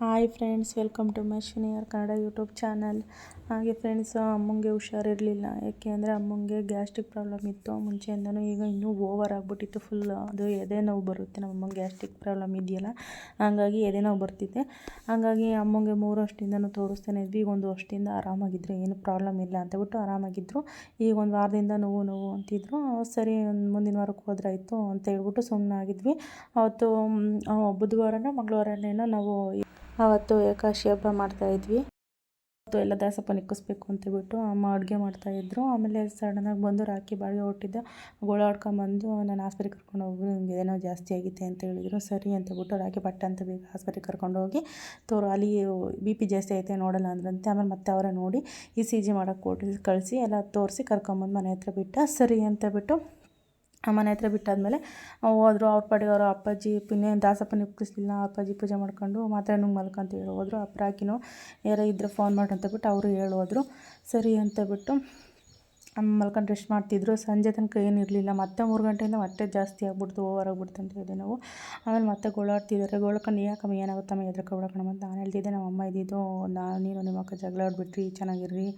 Hi friends, welcome to my ಶನಿಯರ್ Kannada YouTube channel. ಹಾಗೆ friends, ಅಮ್ಮಂಗೆ ಹುಷಾರಿರಲಿಲ್ಲ. ಯಾಕೆ ಅಂದರೆ ಅಮ್ಮಂಗೆ ಗ್ಯಾಸ್ಟ್ರಿಕ್ ಪ್ರಾಬ್ಲಮ್ ಇತ್ತು. ಮುಂಚೆಯಿಂದನೂ ಈಗ ಇನ್ನೂ ಓವರ್ ಆಗಿಬಿಟ್ಟಿತ್ತು. ಫುಲ್ ಅದು ಎದೆ ನೋವು ಬರುತ್ತೆ. ನಮ್ಮ ಅಮ್ಮಂಗೆ ಗ್ಯಾಸ್ಟ್ರಿಕ್ ಪ್ರಾಬ್ಲಮ್ ಇದೆಯಲ್ಲ, ಹಾಗಾಗಿ ಎದೆ ನೋವು ಬರ್ತಿದೆ. ಹಾಗಾಗಿ ಅಮ್ಮಂಗೆ ಮೂರು ವರ್ಷದಿಂದನೂ ತೋರಿಸ್ತಾನೆ ಇದ್ವಿ. ಈಗ ಒಂದು ವರ್ಷದಿಂದ ಆರಾಮಾಗಿದ್ದರು ಏನು ಪ್ರಾಬ್ಲಮ್ ಇಲ್ಲ ಅಂತಬಿಟ್ಟು ಆರಾಮಾಗಿದ್ದರು ಈಗ ಒಂದು ವಾರದಿಂದ ನೋವು ನೋವು ಅಂತಿದ್ರು. ಸರಿ ಮುಂದಿನ ವಾರಕ್ಕೆ ಹೋದ್ರಾಯ್ತು ಅಂತ ಹೇಳ್ಬಿಟ್ಟು ಸುಮ್ಮನೆ ಆಗಿದ್ವಿ ಅವತ್ತು ಬುಧವಾರನ ಮಂಗಳವಾರನೇನೋ ನಾವು ಆವತ್ತು ಏಕಾದಶಿ ಹಬ್ಬ ಮಾಡ್ತಾಯಿದ್ವಿ ಅವತ್ತು ಎಲ್ಲ ದಾಸಪ್ಪ ನಿಕ್ಕಿಸ್ಬೇಕು ಅಂತೇಳ್ಬಿಟ್ಟು ಅಮ್ಮ ಅಡುಗೆ ಮಾಡ್ತಾಯಿದ್ರು ಆಮೇಲೆ ಸಡನ್ನಾಗಿ ಬಂದು ರಾಖಿ ಬಾಡಿಗೆ ಹೊಟ್ಟಿದ್ದ. ಗೋಳಾಡ್ಕೊಂಬಂದು ನಾನು ಆಸ್ಪತ್ರೆಗೆ ಕರ್ಕೊಂಡು ಹೋಗಿ ಹಿಂಗೆ ಏನೋ ಜಾಸ್ತಿ ಆಗಿತ್ತೆ ಅಂತ ಹೇಳಿದ್ರು. ಸರಿ ಅಂತೇಳ್ಬಿಟ್ಟು ರಾಖಿ ಪಟ್ಟ ಅಂತ ಬೇಗ ಆಸ್ಪತ್ರೆಗೆ ಕರ್ಕೊಂಡು ಹೋಗಿ ತೋರು ಅಲ್ಲಿ ಬಿ ಪಿ ಜಾಸ್ತಿ ಐತೆ ನೋಡಲ್ಲ ಅಂದ್ರಂತೆ. ಆಮೇಲೆ ಮತ್ತೆ ಅವರೇ ನೋಡಿ ಇ ಸಿ ಜಿ ಮಾಡೋಕ್ಕೆ ಕೊಟ್ಟು ಕಳಿಸಿ ಎಲ್ಲ ತೋರಿಸಿ ಕರ್ಕೊಂಬಂದು ಮನೆ ಹತ್ರ ಬಿಟ್ಟ. ಸರಿ ಅಂತ ಬಿಟ್ಟು ಮನೆ ಹತ್ರ ಬಿಟ್ಟಾದಮೇಲೆ ಹೋದ್ರು, ಅವ್ರ ಪಾಡಿಗೆ ಅವರು ಅಪ್ಪಾಜಿ ಪಿನ್ನೆ ದಾಸಪ್ಪನ ಇಪ್ಪಿಸ್ಲಿಲ್ಲ, ಅಪ್ಪಾಜಿ ಪೂಜೆ ಮಾಡ್ಕೊಂಡು ಮಾತ್ರ ನುಂಗ್ ಮಲ್ಕೊಂತ ಹೇಳಿ ಹೋದ್ರು ಅಪ್ರಾಕಿನೂ ಯಾರೋ ಇದ್ದರೆ ಫೋನ್ ಮಾಡಿ ಅಂತ ಬಿಟ್ಟು ಅವರು ಹೇಳೋದ್ರು ಸರಿ ಅಂತ ಬಿಟ್ಟು ಮಲ್ಕೊಂಡು ರೆಸ್ಟ್ ಮಾಡ್ತಿದ್ರು. ಸಂಜೆ ತನಕ ಏನಿರಲಿಲ್ಲ ಮತ್ತೆ ಮೂರು ಗಂಟೆಯಿಂದ ಮತ್ತೆ ಜಾಸ್ತಿ ಆಗ್ಬಿಡ್ತು ಓವರ್ ಆಗ್ಬಿಡ್ತು ಅಂತ ಹೇಳಿದೆ ನಾವು. ಆಮೇಲೆ ಮತ್ತೆ ಗೋಳಾಡ್ತಿದ್ದಾರೆ ಗೋಳಕೊಂಡು ಯಾಕಮ್ಮ ಏನಾಗುತ್ತಮ್ಮ ಹೆದ್ರಕೊಬಿಡಕಣಮ್ಮ ಅಂತ ನಾನು ಹೇಳ್ತಿದ್ದೆ. ನಮ್ಮ ಅಮ್ಮ ಇದ್ದಿದ್ದು ನಾನು ನೀನು ನಿಮ್ಮ ಅಕ್ಕ ಜಗಳ ಆಡ್ಬಿಟ್ರಿ, ಚೆನ್ನಾಗಿರ್ರಿ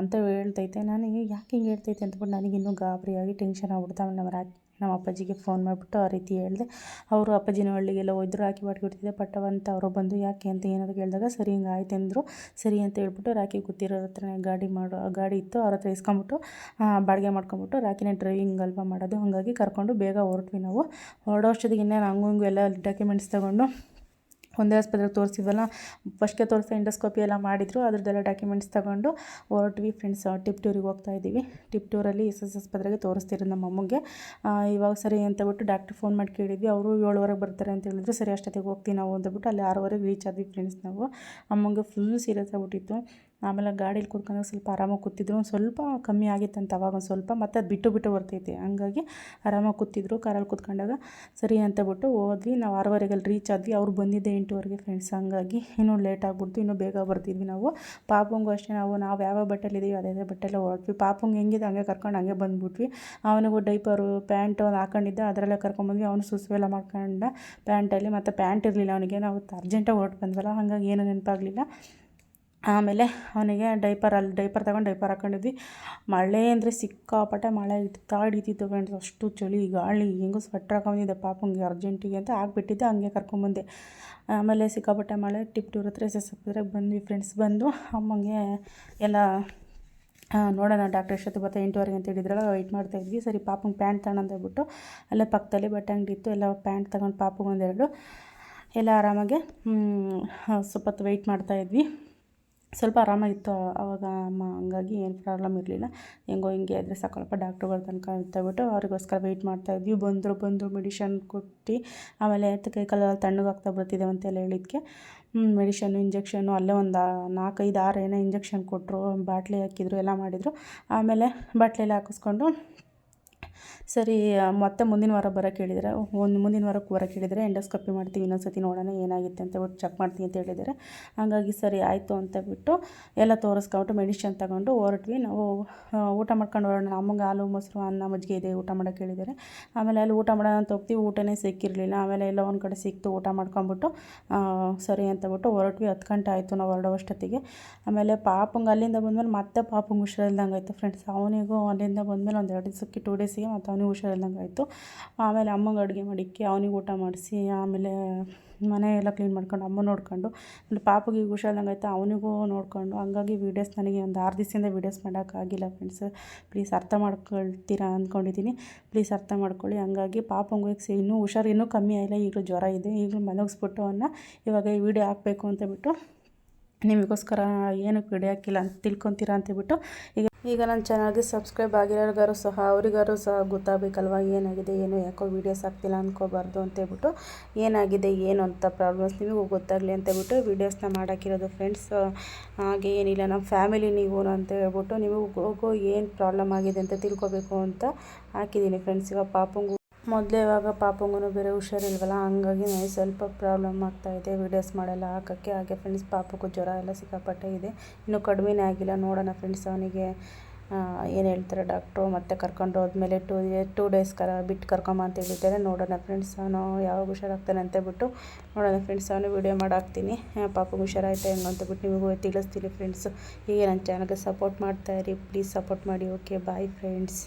ಅಂತ ಹೇಳ್ತೈತೆ. ನನಗೆ ಯಾಕೆ ಹಿಂಗೆ ಹೇಳ್ತೈತೆ ಅಂತಬಿಟ್ಟು ನನಗಿನ್ನೂ ಗಾಬರಿಯಾಗಿ ಟೆನ್ಷನ್ ಆಗ್ಬಿಡ್ತು. ಆಮೇಲೆ ನಮ್ಮ ರಾಕಿ ನಮ್ಮ ಅಪ್ಪಾಜಿಗೆ ಫೋನ್ ಮಾಡಿಬಿಟ್ಟು ಆ ರೀತಿ ಹೇಳಿದೆ. ಅವರು ಅಪ್ಪಾಜಿನ ಹಳ್ಳಿಗೆಲ್ಲ ಹೋದ್ರು ರಾಖಿ ಬಾಟ್ಕೊಡ್ತಿದ್ದೆ ಪಟ್ಟವಂತ ಅವರು ಬಂದು ಯಾಕೆ ಅಂತ ಏನಾದ್ರು ಕೇಳಿದಾಗ, ಸರಿ, ಹಿಂಗೆ ಆಯ್ತು ಅಂದರು. ಸರಿ ಅಂತ ಹೇಳ್ಬಿಟ್ಟು ರಾಕಿ ಕೂತಿರೋ ಹತ್ರನೇ ಗಾಡಿ ಮಾಡೋ, ಗಾಡಿ ಇತ್ತು. ಅವ್ರ ಹತ್ರ ಇಸ್ಕೊಂಬಿಟ್ಟು ಬಾಡಿಗೆ ಮಾಡ್ಕೊಂಬಿಟ್ಟು ರಾಖಿನೇ ಡ್ರೈವಿಂಗ್ ಅಲ್ವಾ ಮಾಡೋದು. ಹಾಗಾಗಿ ಕರ್ಕೊಂಡು ಬೇಗ ಹೊರಟ್ವಿ ನಾವು. ಹೊರಡೋ ಅಷ್ಟೊತ್ತಿಗೆ ಇನ್ನೇನು ಹಿಂಗೂ ಎಲ್ಲ ಡಾಕ್ಯುಮೆಂಟ್ಸ್ ತೊಗೊಂಡು ಒಂದೇ ಆಸ್ಪತ್ರೆಗೆ ತೋರಿಸಿದ್ವಲ್ಲ ಫಸ್ಟ್ಗೆ ತೋರಿಸ್ತಾ ಇಂಡೋಸ್ಕೋಪಿ ಎಲ್ಲ ಮಾಡಿದರು, ಅದ್ರದ್ದೆಲ್ಲ ಡಾಕ್ಯುಮೆಂಟ್ಸ್ ತೊಗೊಂಡು ಹೊರಟ್ವಿ ಫ್ರೆಂಡ್ಸ್ ಟಿಪ್ ಟೂರಿಗೆ ಹೋಗ್ತಾ ಇದ್ದೀವಿ. ಟಿಪ್ ಟೂರಲ್ಲಿ ಎಸ್ ಎಸ್ ಆಸ್ಪತ್ರೆಗೆ ತೋರಿಸ್ತಿರೋದು ನಮ್ಮ ಅಮ್ಮಗೆ. ಇವಾಗ ಸರಿ ಅಂತ ಬಿಟ್ಟು ಡಾಕ್ಟ್ರ್ ಫೋನ್ ಮಾಡಿ ಕೇಳಿದ್ವಿ, ಅವರು ಏಳುವರೆಗೆ ಬರ್ತಾರೆ ಅಂತ ಹೇಳಿದ್ರು, ಸರಿ ಅಷ್ಟೊತ್ತಿಗೆ ಹೋಗ್ತೀವಿ ನಾವು ಬಿಟ್ಟು ಅಲ್ಲಿ ಆರೂವರೆಗೆ ರೀಚ್ ಆದ್ವಿ ಫ್ರೆಂಡ್ಸ್ ನಾವು. ಅಮ್ಮಂಗೆ ಫುಲ್ ಸೀರಿಯಸ್ ಆಗ್ಬಿಟ್ಟಿತ್ತು. ಆಮೇಲೆ ಗಾಡೀಲಿ ಕುಡ್ಕೊಂಡು ಸ್ವಲ್ಪ ಆರಾಮಾಗಿ ಕೂತಿದ್ರು. ಸ್ವಲ್ಪ ಕಮ್ಮಿ ಆಗಿತ್ತಂತ ಅವಾಗ ಒಂದು ಸ್ವಲ್ಪ, ಮತ್ತೆ ಅದು ಬಿಟ್ಟು ಬಿಟ್ಟು ಬರ್ತೈತೆ. ಹಂಗಾಗಿ ಆರಾಮಾಗಿ ಕೂತಿದ್ರು. ಕಾರಲ್ಲಿ ಕೂತ್ಕೊಂಡಾಗ ಸರಿ ಅಂತ ಬಿಟ್ಟು ಹೋದ್ವಿ. ನಾವು ಆರೂವರೆಗೆ ಅಲ್ಲಿ ರೀಚ್ ಆದ್ವಿ. ಅವ್ರು ಬಂದಿದ್ದೆ ಎಂಟುವರೆಗೆ ಫ್ರೆಂಡ್ಸ್ ಹಂಗಾಗಿ ಇನ್ನೂ ಲೇಟ್ ಆಗ್ಬಿಡ್ತು. ಇನ್ನೂ ಬೇಗ ಬರ್ತಿದ್ವಿ ನಾವು. ಪಾಪಂಗು ಅಷ್ಟೇ ನಾವು. ನಾವು ಯಾವ ಬಟ್ಟೆಲಿದ್ದೀವಿ ಅದೇ ಅದೇ ಬಟ್ಟೆಲ್ಲ ಹೊರಟ್ವಿ. ಪಾಪಂಗೆ ಹೆಂಗಿದೆ ಹಂಗೆ ಕರ್ಕೊಂಡು ಹಂಗೆ ಬಂದುಬಿಟ್ವಿ. ಅವನಿಗೂ ಡೈಪರು ಪ್ಯಾಂಟು ಒಂದು ಹಾಕೊಂಡಿದ್ದ. ಅದರಲ್ಲೇ ಕರ್ಕೊಂಬಂದ್ವಿ ಅವನು ಸುಸುವೆಲ್ಲ ಮಾಡ್ಕೊಂಡ ಪ್ಯಾಂಟಲ್ಲಿ ಮತ್ತು ಪ್ಯಾಂಟ್ ಇರಲಿಲ್ಲ ಅವನಿಗೆ. ನಾವು ಅರ್ಜೆಂಟಾಗಿ ಹೊರಟು ಬಂದ್ವಲ್ಲ. ಹಾಗಾಗಿ ಏನೂ ನೆನಪಾಗಲಿಲ್ಲ. ಆಮೇಲೆ ಅವನಿಗೆ ಡೈಪರ್ ಅಲ್ಲಿ ಡೈಪರ್ ತಗೊಂಡು ಡೈಪರ್ ಹಾಕೊಂಡಿದ್ವಿ. ಮಳೆ ಅಂದರೆ ಸಿಕ್ಕಾಪಟ್ಟೆ ಮಳೆ ಇಡ್ತಾ ಹಿಡಿತಿತ್ತು ಫ್ರೆಂಡ್ಸ್ ಅಷ್ಟು ಚಳಿ, ಗಾಳಿ, ಹೆಂಗೂ ಸ್ವೆಟ್ರ್ ಹಾಕೊಂಡಿದ್ದೆ ಪಾಪಂಗೆ ಅರ್ಜೆಂಟಿಗೆ ಅಂತ ಹಾಕ್ಬಿಟ್ಟಿದ್ದೆ ಹಂಗೆ ಕರ್ಕೊಂಬಂದೆ ಆಮೇಲೆ ಸಿಕ್ಕಾಪಟ್ಟೆ ಮಳೆ ಟಿಪ್ ಟೂರ್ ಹತ್ರ ಎಸ್ ಎಸ್ ಬಂದ್ವಿ ಫ್ರೆಂಡ್ಸ್ ಬಂದು ಅಮ್ಮಂಗೆ ಎಲ್ಲ ನೋಡೋಣ ಡಾಕ್ಟರ್ ಎಷ್ಟೊತ್ತು ಬರ್ತಾ ಎಂಟುವರೆಗೆ ಅಂತ ಹೇಳಿದ್ರಲ್ಲ ವೆಯ್ಟ್ ಮಾಡ್ತಾಯಿದ್ವಿ ಸರಿ, ಪಾಪಂಗೆ ಪ್ಯಾಂಟ್ ತಗೊಂಡು ಅಂತ ಹೇಳ್ಬಿಟ್ಟು ಅಲ್ಲೇ ಪಕ್ಕದಲ್ಲಿ ಬಟ್ಟೆ ಅಂಗಡಿ ಇತ್ತು, ಎಲ್ಲ ಪ್ಯಾಂಟ್ ತಗೊಂಡು ಪಾಪಂಗೆ ಒಂದೆರಡು, ಎಲ್ಲ ಆರಾಮಾಗೆ ಸ್ವಲ್ಪ ಹೊತ್ತು ವೆಯ್ಟ್ ಮಾಡ್ತಾಯಿದ್ವಿ ಸ್ವಲ್ಪ ಆರಾಮಾಗಿತ್ತು ಆವಾಗ ಅಮ್ಮ ಹಂಗಾಗಿ ಏನು ಪ್ರಾಬ್ಲಮ್ ಇರಲಿಲ್ಲ. ಹೆಂಗೋ ಹಿಂಗೆ ಆದರೆ ಸಾಕಲ್ಪ ಡಾಕ್ಟ್ರುಗಳು ತನಕ ಅಂತೇಳ್ಬಿಟ್ಟು ಅವ್ರಿಗೋಸ್ಕರ ವೆಯ್ಟ್ ಮಾಡ್ತಾಯಿದ್ವಿ ಬಂದರು ಬಂದರು ಮೆಡಿಷನ್ ಕೊಟ್ಟು ಆಮೇಲೆ ಕೈ ಕಾಲೆಲ್ಲ ತಣ್ಣಗಾಗ್ತಾ ಬರ್ತಿದೆ ಅಂತೆಲ್ಲ ಹೇಳಿದ್ದಕ್ಕೆ ಮೆಡಿಷನ್ನು ಇಂಜೆಕ್ಷನ್ನು ಅಲ್ಲೇ ಒಂದು ನಾಲ್ಕೈದು, ಆರು ಏನೋ ಇಂಜೆಕ್ಷನ್ ಕೊಟ್ಟರು ಬಾಟ್ಲಿ ಹಾಕಿದ್ರು, ಎಲ್ಲ ಮಾಡಿದರು. ಆಮೇಲೆ ಬಾಟ್ಲಿಯಲ್ಲಿ ಹಾಕಿಸ್ಕೊಂಡು ಸರಿ ಮತ್ತೆ ಮುಂದಿನ ವಾರ ಬರೋಕ್ಕೆ ಹೇಳಿದರೆ ಒಂದು ಮುಂದಿನ ವಾರಕ್ಕೆ ಬರೋಕ್ಕೆ ಹೇಳಿದರೆ ಎಂಡೋಸ್ಕೋಪಿ ಮಾಡ್ತೀವಿ ಇನ್ನೊಂದು ಸತಿ ನೋಡೋಣ ಏನಾಗುತ್ತೆ ಅಂತ ಒಟ್ಟು ಚೆಕ್ ಮಾಡ್ತೀನಿ ಅಂತ ಹೇಳಿದರೆ ಹಾಗಾಗಿ ಸರಿ, ಆಯಿತು ಅಂತ ಬಿಟ್ಟು ಎಲ್ಲ ತೋರಿಸ್ಕೊಂಬಿಟ್ಟು ಮೆಡಿಷನ್ ತಗೊಂಡು ಹೊರಟ್ವಿ. ನಾವು ಊಟ ಮಾಡ್ಕೊಂಡು ಹೊರಡೋಣ. ಅಮ್ಮಂಗೆ ಹಾಲು, ಮೊಸರು, ಅನ್ನ, ಮಜ್ಜಿಗೆ ಇದೆ, ಊಟ ಮಾಡೋಕ್ಕೆ ಹೇಳಿದ್ದಾರೆ. ಆಮೇಲೆ ಅಲ್ಲಿ ಊಟ ಮಾಡೋಣ ಅಂತ ಹೋಗ್ತೀವಿ. ಊಟನೇ ಸಿಕ್ಕಿರಲಿಲ್ಲ. ಆಮೇಲೆ ಎಲ್ಲ ಒಂದು ಕಡೆ ಸಿಕ್ತು, ಊಟ ಮಾಡ್ಕೊಂಬಿಟ್ಟು ಸರಿ ಅಂತ ಬಿಟ್ಟು ಹೊರಟ್ವಿ. ಹತ್ತು ಗಂಟೆ ಆಯಿತು ನಾವು ಹೊರಡೋ ಅಷ್ಟೊತ್ತಿಗೆ. ಆಮೇಲೆ ಪಾಪಂಗೆ ಅಲ್ಲಿಂದ ಬಂದಮೇಲೆ ಮತ್ತೆ ಪಾಪಂಗೆ ಹುಷಾರಿಲ್ದಂಗೆ ಆಯಿತು ಫ್ರೆಂಡ್ಸ್ ಅವನಿಗೂ ಅಲ್ಲಿಂದ ಬಂದಮೇಲೆ ಒಂದು ಎರಡು ದಿವಸಕ್ಕೆ ಟೂ ಡೇಸಿಗೆ ಮತ್ತು ಅವನಿಗೆ ಹುಷಾರಿಲ್ಲದಂಗೆ ಆಯಿತು. ಆಮೇಲೆ ಅಮ್ಮಂಗೆ ಅಡುಗೆ ಮಾಡಿಕ್ಕಿ ಅವನಿಗೆ ಊಟ ಮಾಡಿಸಿ, ಆಮೇಲೆ ಮನೆ ಎಲ್ಲ ಕ್ಲೀನ್ ಮಾಡ್ಕೊಂಡು ಅಮ್ಮ ನೋಡ್ಕೊಂಡು, ಆಮೇಲೆ ಪಾಪಗೆ ಹುಷಾರಿಲ್ದಂಗೆ ಆಯಿತು, ಅವನಿಗೂ ನೋಡಿಕೊಂಡು, ಹಂಗಾಗಿ ವೀಡಿಯೋಸ್ ನನಗೆ ಒಂದು ಆರು ದಿವಸದಿಂದ ವೀಡಿಯೋಸ್ ಮಾಡೋಕ್ಕಾಗಿಲ್ಲ ಫ್ರೆಂಡ್ಸ್ ಪ್ಲೀಸ್ ಅರ್ಥ ಮಾಡ್ಕೊಳ್ತೀರಾ ಅಂದ್ಕೊಂಡಿದ್ದೀನಿ. ಪ್ಲೀಸ್ ಅರ್ಥ ಮಾಡ್ಕೊಳ್ಳಿ. ಹಂಗಾಗಿ ಪಾಪಂಗೂ ಈಗ ಇನ್ನೂ ಹುಷಾರು ಇನ್ನೂ ಕಮ್ಮಿ ಆಗಿಲ್ಲ, ಈಗಲೂ ಜ್ವರ ಇದೆ, ಈಗಲೂ ಮಲಗಿಸ್ಬಿಟ್ಟು ಅವನ್ನ ಇವಾಗ ಈ ವಿಡಿಯೋ ಹಾಕಬೇಕು ಅಂತ ಬಿಟ್ಟು ನಿಮಗೋಸ್ಕರ ಏನಕ್ಕೆ ವಿಡಿಯೋ ಹಾಕಿಲ್ಲ ಅಂತ ತಿಳ್ಕೊತೀರಾ ಅಂತೇಳ್ಬಿಟ್ಟು ಈಗ ಈಗ ನನ್ನ ಚಾನಲ್ಗೆ ಸಬ್ಸ್ಕ್ರೈಬ್ ಆಗಿರೋರಿಗಾರು ಸಹ, ಅವರಿಗಾರು ಸಹ ಗೊತ್ತಾಗಬೇಕಲ್ವ ಏನಾಗಿದೆ, ಏನು ಯಾಕೋ ವೀಡಿಯೋಸ್ ಆಗ್ತಿಲ್ಲ ಅಂದ್ಕೋಬಾರ್ದು ಅಂತೇಳ್ಬಿಟ್ಟು ಏನಾಗಿದೆ, ಏನು ಅಂತ ಪ್ರಾಬ್ಲಮ್ಸ್ ನಿಮಗೂ ಗೊತ್ತಾಗಲಿ ಅಂತೇಳ್ಬಿಟ್ಟು ವೀಡಿಯೋಸ್ನ ಮಾಡೋಕ್ಕಿರೋದು ಫ್ರೆಂಡ್ಸ್ ಹಾಗೆ ಏನಿಲ್ಲ, ನಮ್ಮ ಫ್ಯಾಮಿಲಿ ನೀವು ಅಂತ ಹೇಳ್ಬಿಟ್ಟು ನೀವು ಹೋಗೋ ಏನು ಪ್ರಾಬ್ಲಮ್ ಆಗಿದೆ ಅಂತ ತಿಳ್ಕೊಬೇಕು ಅಂತ ಹಾಕಿದ್ದೀನಿ ಫ್ರೆಂಡ್ಸ್ ಇವಾಗ ಪಾಪಂಗೂ ಮೊದಲೇ ಇವಾಗ ಪಾಪಂಗೂ ಬೇರೆ ಹುಷಾರಿಲ್ವಲ್ಲ, ಹಂಗಾಗಿ ನನಗೆ ಸ್ವಲ್ಪ ಪ್ರಾಬ್ಲಮ್ ಆಗ್ತಾಯಿದೆ ವೀಡಿಯೋಸ್ ಮಾಡಲ್ಲ, ಹಾಕೋಕ್ಕೆ ಹಾಗೆ ಫ್ರೆಂಡ್ಸ್ ಪಾಪಕ್ಕೂ ಜ್ವರ ಎಲ್ಲ ಸಿಕ್ಕಾಪಟ್ಟೆ ಇದೆ. ಇನ್ನೂ ಕಡಿಮೆನೇ ಆಗಿಲ್ಲ, ನೋಡೋಣ ಫ್ರೆಂಡ್ಸ್ ಅವನಿಗೆ ಏನು ಹೇಳ್ತಾರೆ ಡಾಕ್ಟ್ರು ಮತ್ತೆ ಕರ್ಕೊಂಡು ಹೋದ್ಮೇಲೆ ಟೂ ಟೂ ಡೇಸ್ ಕರ, ಬಿಟ್ಟು ಕರ್ಕೊಂಬ ಅಂತ ಹೇಳಿದ್ದಾರೆ. ನೋಡೋಣ ಫ್ರೆಂಡ್ಸ್ ಅವನು ಯಾವಾಗ ಹುಷಾರಾಗ್ತಾನೆ ಅಂತ ಬಿಟ್ಟು ನೋಡೋಣ ಫ್ರೆಂಡ್ಸ್ ಅವನು ವೀಡಿಯೋ ಮಾಡಾಕ್ತೀನಿ. ಪಾಪಗೆ ಹುಷಾರಾಯ್ತಾ ಹೆಂಗೆ ಅಂತ ಬಿಟ್ಟು ನಿಮಗೂ ತಿಳಿಸ್ತೀನಿ ಫ್ರೆಂಡ್ಸ್ ಹೀಗೆ ನನ್ನ ಚಾನಲ್ಗೆ ಸಪೋರ್ಟ್ ಮಾಡ್ತಾಯಿರಿ ಪ್ಲೀಸ್ ಸಪೋರ್ಟ್ ಮಾಡಿ. Okay bye friends